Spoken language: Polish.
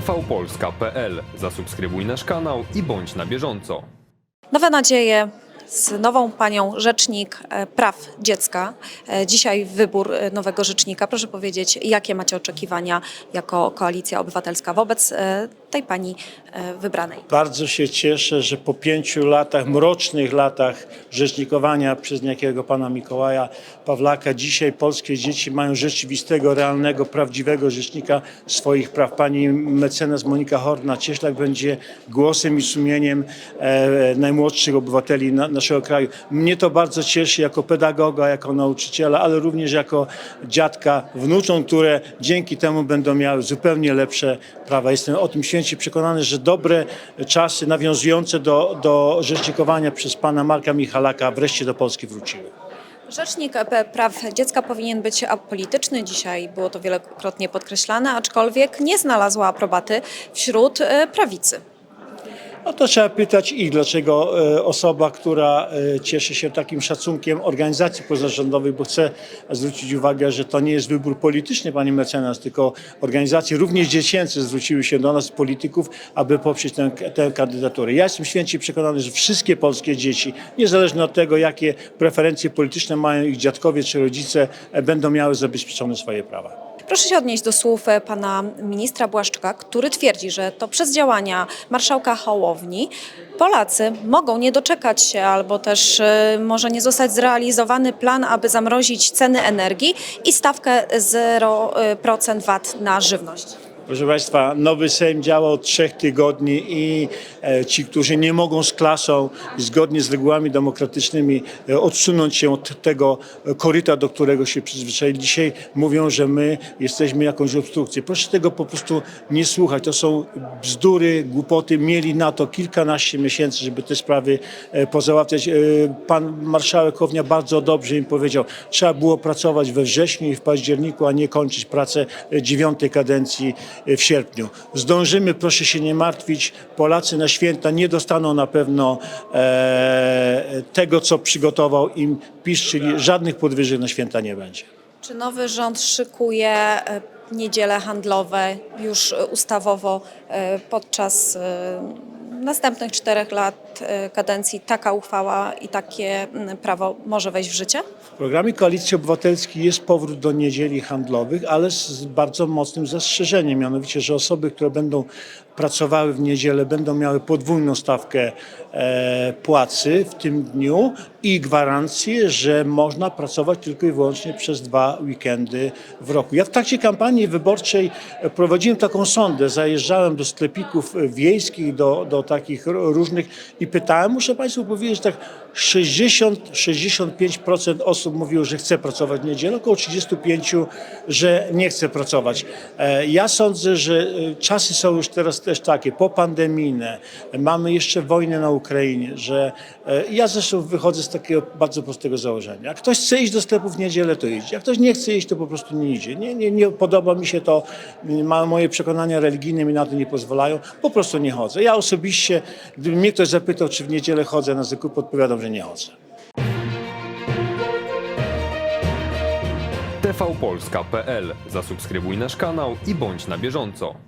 tvpolska.pl. Zasubskrybuj nasz kanał i bądź na bieżąco. Nowe nadzieje z nową panią rzecznik e, praw dziecka. E, Dzisiaj wybór e, nowego rzecznika. Proszę powiedzieć, jakie macie oczekiwania jako Koalicja Obywatelska wobec tej pani wybranej? Bardzo się cieszę, że po pięciu latach, mrocznych latach rzecznikowania przez niejakiego pana Mikołaja Pawlaka, dzisiaj polskie dzieci mają rzeczywistego, realnego, prawdziwego rzecznika swoich praw. Pani mecenas Monika Horna-Cieślak będzie głosem i sumieniem najmłodszych obywateli na, naszego kraju. Mnie to bardzo cieszy jako pedagoga, jako nauczyciela, ale również jako dziadka wnuczą, które dzięki temu będą miały zupełnie lepsze prawa. Jestem o tym święcie przekonany, że dobre czasy nawiązujące do, do rzecznikowania przez pana Marka Michalaka wreszcie do Polski wróciły. Rzecznik praw dziecka powinien być apolityczny. Dzisiaj było to wielokrotnie podkreślane, aczkolwiek nie znalazła aprobaty wśród e, prawicy. No to trzeba pytać ich, dlaczego e, osoba, która e, cieszy się takim szacunkiem organizacji pozarządowych, bo chcę zwrócić uwagę, że to nie jest wybór polityczny, pani mecenas, tylko organizacje również dziecięce zwróciły się do nas, polityków, aby poprzeć tę, tę kandydaturę. Ja jestem święcie przekonany, że wszystkie polskie dzieci, niezależnie od tego, jakie preferencje polityczne mają ich dziadkowie czy rodzice, e, będą miały zabezpieczone swoje prawa. Proszę się odnieść do słów e, pana ministra Błaszczyka, który twierdzi, że to przez działania marszałka Hołowni Polacy mogą nie doczekać się albo też e, może nie zostać zrealizowany plan, aby zamrozić ceny energii i stawkę 0% VAT na żywność. Proszę Państwa, nowy Sejm działa od trzech tygodni i e, ci, którzy nie mogą z klasą zgodnie z regułami demokratycznymi e, odsunąć się od tego koryta, do którego się przyzwyczaili, dzisiaj mówią, że my jesteśmy jakąś obstrukcją. Proszę tego po prostu nie słuchać. To są bzdury, głupoty. Mieli na to kilkanaście miesięcy, żeby te sprawy e, pozałatwiać. Pan marszałek Kownia bardzo dobrze im powiedział, trzeba było pracować we wrześniu i w październiku, a nie kończyć pracę dziewiątej kadencji w sierpniu. Zdążymy, proszę się nie martwić. Polacy na święta nie dostaną na pewno e, tego, co przygotował im PiS, czyli żadnych podwyżek na święta nie będzie. Czy nowy rząd szykuje e, niedziele handlowe już e, ustawowo e, podczas następnych czterech lat e, kadencji taka uchwała i takie mm, prawo może wejść w życie? W programie Koalicji Obywatelskiej jest powrót do niedzieli handlowych, ale z bardzo mocnym zastrzeżeniem, mianowicie, że osoby, które będą pracowały w niedzielę, będą miały podwójną stawkę e, płacy w tym dniu i gwarancję, że można pracować tylko i wyłącznie przez dwa weekendy w roku. Ja w trakcie kampanii wyborczej prowadziłem taką sondę, zajeżdżałem do sklepików wiejskich, do, do takich różnych i pytałem, muszę Państwu powiedzieć, tak 60-65% osób mówiło, że chce pracować w niedzielę, około 35%, że nie chce pracować. E, Ja sądzę, że e, czasy są już teraz też takie, popandemijne, mamy jeszcze wojnę na Ukrainie, że e, ja zresztą wychodzę z takiego bardzo prostego założenia. Jak ktoś chce iść do sklepu w niedzielę, to idzie. Jak ktoś nie chce iść, to po prostu nie idzie. Nie, nie, nie podoba mi się to, moje przekonania religijne mi na to nie pozwalają, po prostu nie chodzę. Ja osobiście, gdyby mnie ktoś zapytał, czy w niedzielę chodzę na zakupy, odpowiadam, że nie chodzę. tvpolska.pl. Zasubskrybuj nasz kanał i bądź na bieżąco.